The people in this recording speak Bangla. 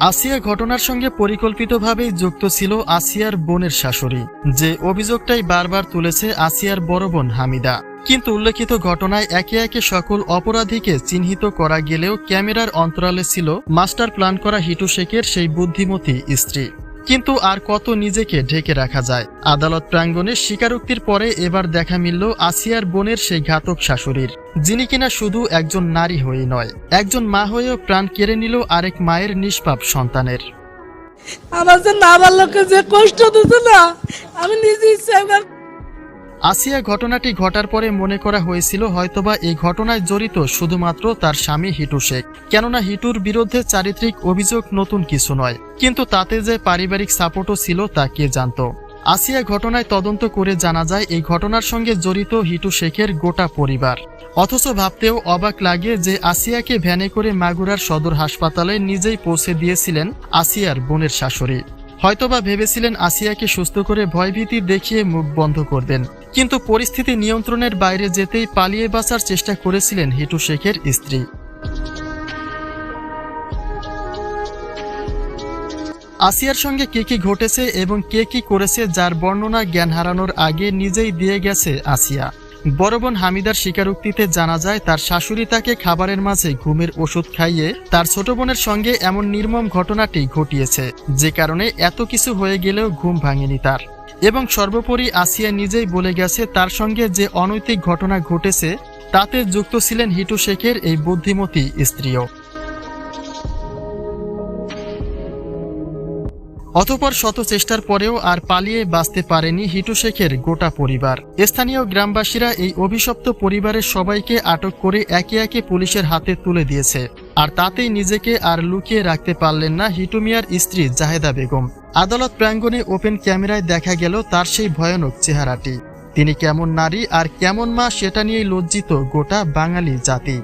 আসিয়া ঘটনার সঙ্গে পরিকল্পিতভাবেই যুক্ত ছিল আসিয়ার বোনের শাশুড়ি, যে অভিযোগটাই বারবার তুলেছে আসিয়ার বড় বোন হামিদা। কিন্তু উল্লেখিত ঘটনায় একে একে সকল অপরাধীকে চিহ্নিত করা গেলেও ক্যামেরার অন্তরালে ছিল মাস্টার প্ল্যান করা হিটু শেখের সেই বুদ্ধিমতী স্ত্রী। কিন্তু আর কত নিজেকে ঢেকে রাখা যায়। আদালত প্রাঙ্গণে স্বীকারোক্তির পরে এবার দেখা মিলল আসিয়ার বোনের সেই ঘাতক শাশুড়ির, যিনি কিনা শুধু একজন নারী হয়েই নয়, একজন মা হয়েও প্রাণ কেড়ে নিল আরেক মায়ের নিষ্পাপ সন্তানের। আমার যে না আমার যে কষ্ট দিত না, আমি নিজে ইচ্ছা আসিয়া ঘটনাটি ঘটার পরে মনে করা হয়েছিল হয়তোবা এই ঘটনায় জড়িত শুধুমাত্র তার স্বামী হিটু শেখ। কেননা হিটুর বিরুদ্ধে চারিত্রিক অভিযোগ নতুন কিছু নয়, কিন্তু তাতে যে পারিবারিক সাপোর্টও ছিল তা কে জানত? আসিয়া ঘটনায় তদন্ত করে জানা যায়, এই ঘটনার সঙ্গে জড়িত হিটু শেখের গোটা পরিবার। অথচ ভাবতেও অবাক লাগে যে আসিয়াকে ভ্যানে করে মাগুরার সদর হাসপাতালে নিজেই পৌঁছে দিয়েছিলেন আসিয়ার বোনের শাশুড়ি। হয়তোবা ভেবেছিলেন আসিয়াকে সুস্থ করে ভয়ভীতি দেখিয়ে মুখ বন্ধ করবেন। কিন্তু পরিস্থিতি নিয়ন্ত্রণের বাইরে যেতেই পালিয়ে বাঁচার চেষ্টা করেছিলেন হিটু শেখের স্ত্রী। আসিয়ার সঙ্গে কে কি ঘটেছে এবং কে কি করেছে যার বর্ণনা জ্ঞান হারানোর আগে নিজেই দিয়ে গেছে আসিয়া। বড় বোন হামিদার স্বীকারোক্তিতে জানা যায়, তার শাশুড়ি তাকে খাবারের মাঝে ঘুমের ওষুধ খাইয়ে তার ছোট বোনের সঙ্গে এমন নির্মম ঘটনাটি ঘটিয়েছে, যে কারণে এত কিছু হয়ে গেলেও ঘুম ভাঙেনি তার। এবং সর্বোপরি আসিয়া নিজেই বলে গেছে, তার সঙ্গে যে অনৈতিক ঘটনা ঘটেছে, তাতে যুক্ত ছিলেন হিটু শেখের এই বুদ্ধিমতী স্ত্রীও। অতপর শত চেষ্টার পরেও আর পালিয়ে বাঁচতে পারেনি হিটু শেখের গোটা পরিবার। স্থানীয় গ্রামবাসীরা এই অভিশপ্ত পরিবারের সবাইকে আটক করে একে একে পুলিশের হাতে তুলে দিয়েছে। আর তাতেই নিজেকে আর লুকিয়ে রাখতে পারলেন না হিটু মিয়ার স্ত্রী জাহেদা বেগম। আদালত প্রাঙ্গণে ওপেন ক্যামেরায় দেখা গেল তার সেই ভয়ানক চেহারাটি। তিনি কেমন নারী আর কেমন মা সেটা নিয়েই লজ্জিত গোটা বাঙালি জাতি।